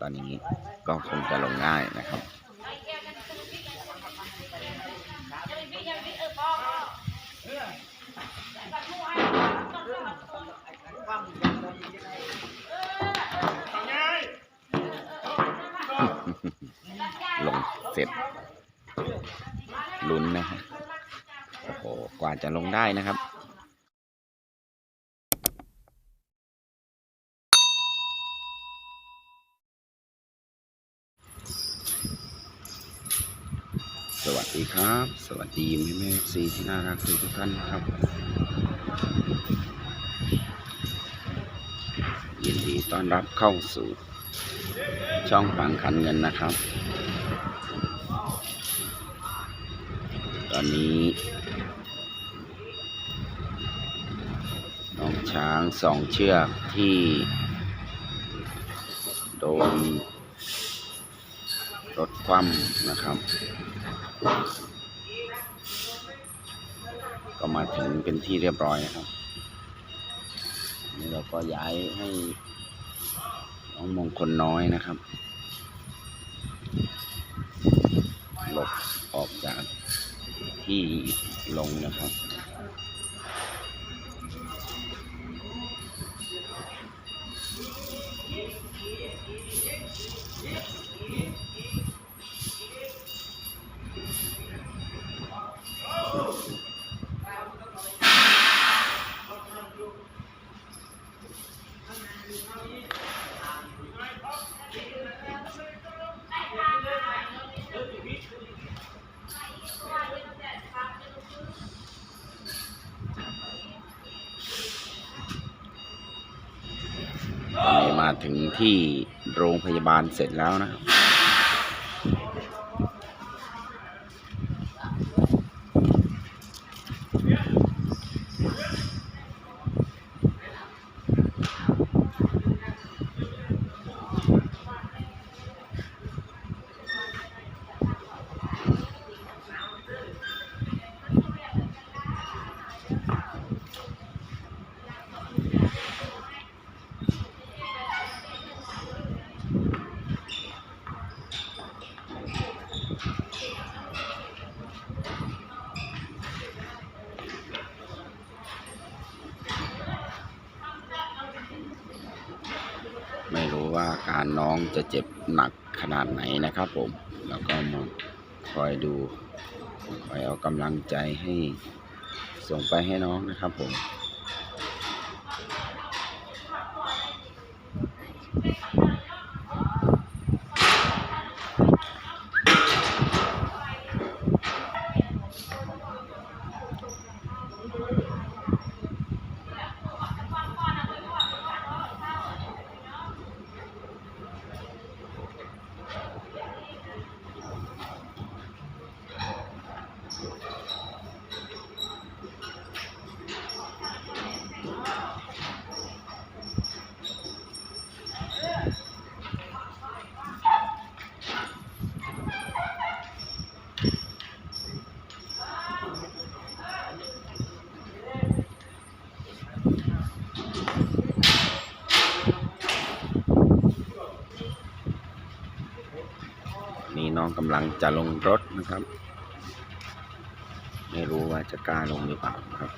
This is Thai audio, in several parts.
ตอนนี้ก็คงจะลงง่ายนะครับลงเสร็จลุ้นนะฮะโอ้โหกว่าจะลงได้นะครับ ดีครับ สวัสดีแม่แม่ซีที่น่ารักทุกท่านครับ ยินดีต้อนรับเข้าสู่ ช่องฝังขันเงินนะครับ ตอนนี้ น้องช้างสองเชือกที่ โดนรถคว่ำนะครับ ก็มาถึงเป็นที่เรียบร้อยนะครับนี่เราก็ย้ายให้น้องมงคลน้อยนะครับหลบออกจากที่ลงนะครับ ถึงที่โรงพยาบาลเสร็จแล้วนะครับ ไม่รู้ว่าอา องจะเจ็บหนักขนาดไหนนะครับผม แล้วก็มาคอยดู คอยเอากำลังใจให้ส่งไปให้น้องนะครับผม Thank you อง กำลังจะลงรถนะครับ ไม่รู้ว่าจะกล้าลงหรือเปล่าครับ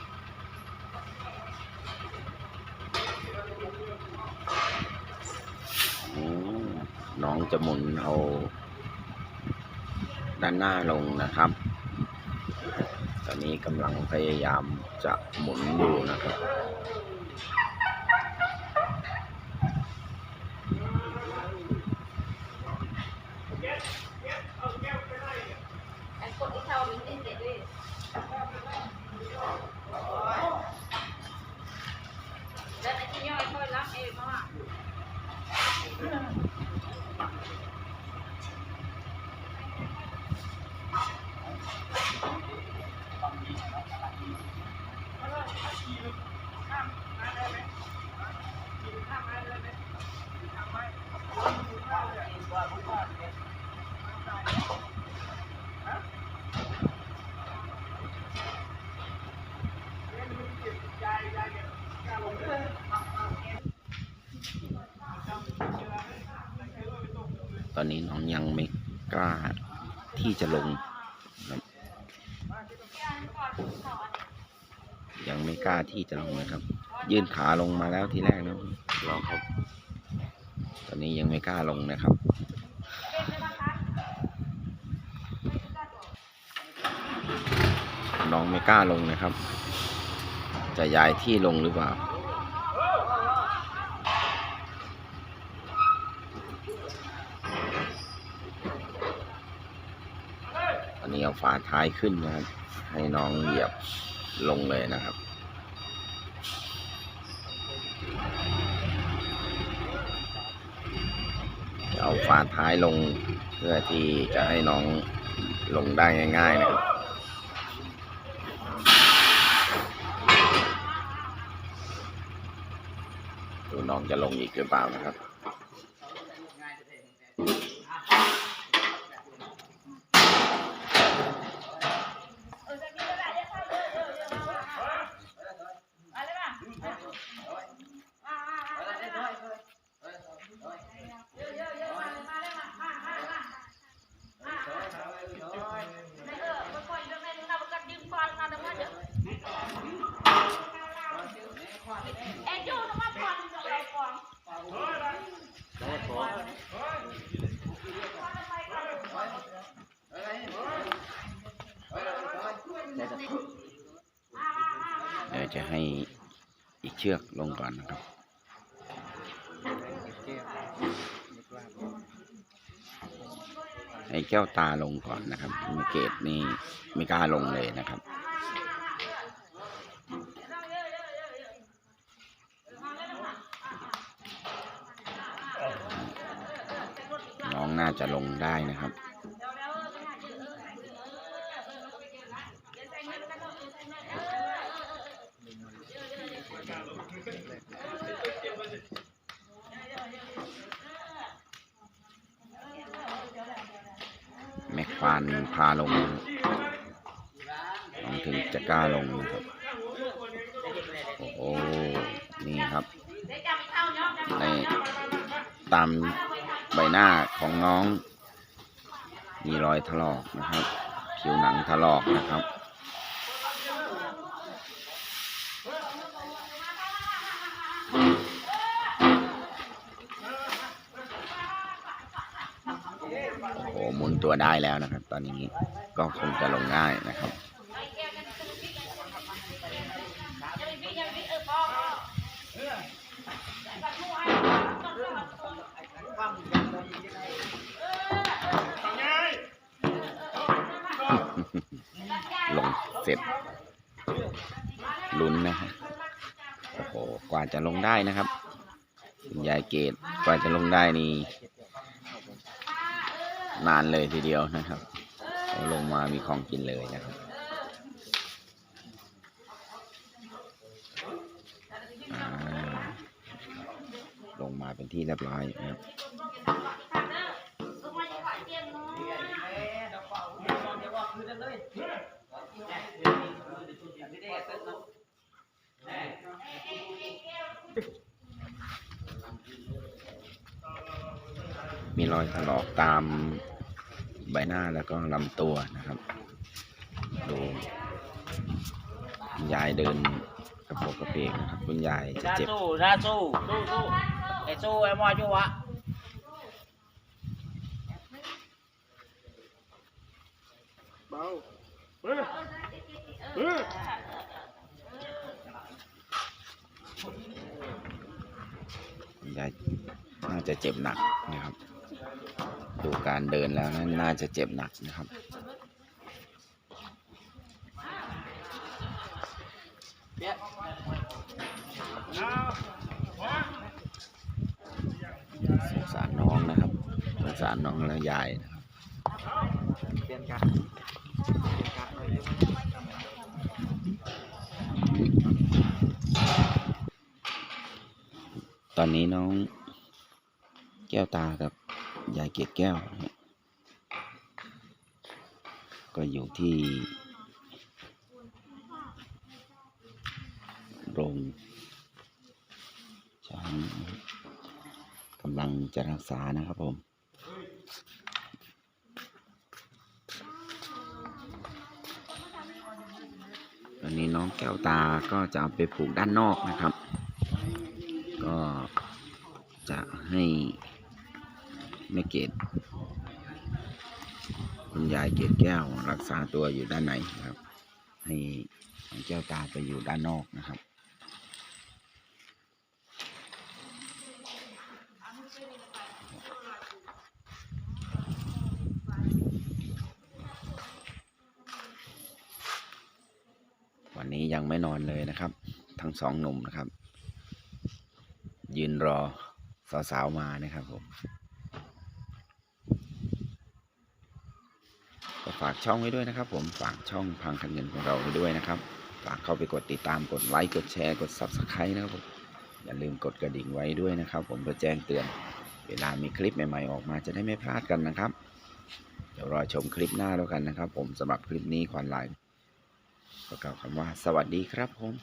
น้องจะหมุนเอา ด้านหน้าลงนะครับ ตอนนี้กำลังพยายามจะหมุนอยู่นะครับ เอนนี้น้องยังไม่กล้าที่จะลง ยังไม่กล้าที่จะลงนะครับ ยื่นขาลงมาแล้วทีแรกนะรองครับ ตอนนี้ยังไม่กล้าลงนะครับน้องไม่กล้าลงนะครับ จะย้ายที่ลงหรือเปล่า อันนี้เอา ฝาท้ายขึ้นนะครับ ให้น้องเหยียบลงเลยนะครับ เอาฝาท้ายลงเพื่อที่จะให้น้องลงได้ง่าย ๆ นะครับดูน้องจะลงอีกหรือเปล่านะครับ เดี๋ยว จะให้อีกเชือกลงก่อนนะครับ ให้แก้วตาลงก่อนนะครับมีเกตนี่ไม่กล้าลงเลยนะครับน้องน่าจะลงได้นะครับ แม็กฟานพาลงน้อง ถึงจะกล้าลงนะครับ โอ้โห นี่ครับในตามใบหน้าของน้อง มีรอยถลอกนะครับ ผิวหนังถลอกนะครับโอ้โหหมุนตัวได้แล้วนะครับ ตอนนี้ก็คงจะลงง่ายนะครับ ลงเสร็จลุ้นนะฮะโอ้โหกว่าจะลงได้นะครับคุณยายเกตกว่าจะลงได้นี่นานเลยทีเดียวนะครับลงมามีของกินเลยนะครับลงมาเป็นที่เรียบร้อยนะครับ มีรอยถลอกตามใบหน้าแล้วก็ลำตัวนะครับ ดูคุณยายเดินกระโปรงกระเพกนะครับคุณยายจะ ra เจ็บสู้ ra สู้สู้สู้ để สู้ em moi chú ạ คุณ ยายน่าจะเจ็บหนักนะครับ ดูการเดินแล้วนั้นน่าจะเจ็บหนักนะครับสงสารน้องนะครับสงสารน้องและยายนะครับ อนนี้น้องแก้วตากับยายเกดแก้ว ก็อยู่ที่โรงช้างกำลังจะรักษานะครับผมตอนนี้น้องแก้วตาก็จะเอาไปผูกด้านนอกนะครับ ก็จะให้แม่เกดคุณยายเกดแก้วรักษาตัวอยู่ด้านในนครับ ให้น้องแก้วตาไปอยู่ด้านนอกนะครับวันนี้ยังไม่นอนเลยนะครับ ทั้งสองหนุ่มนะครับ ยืนรอสาวๆมานะครับผมก็ฝากช่องไว้ด้วยนะครับ ผมฝากช่องพังคันเงินของเราไว้ด้วยนะครับ ฝากเข้าไปกดติดตามกดไลค์กดแชร์กด subscribe นะครับผมอย่าลืมกดกระดิ่งไว้ด้วยนะครับ ผมเพื่อแจ้งเตือน เวลามีคลิปใหม่ ๆ ออกมาจะได้ไม่พลาดกันนะครับ เดี๋ยวรอชมคลิปหน้าแล้วกันนะครับ ผมสำหรับคลิปนี้ควานไลน์ก็กล่าวคำว่า สวัสดีครับผม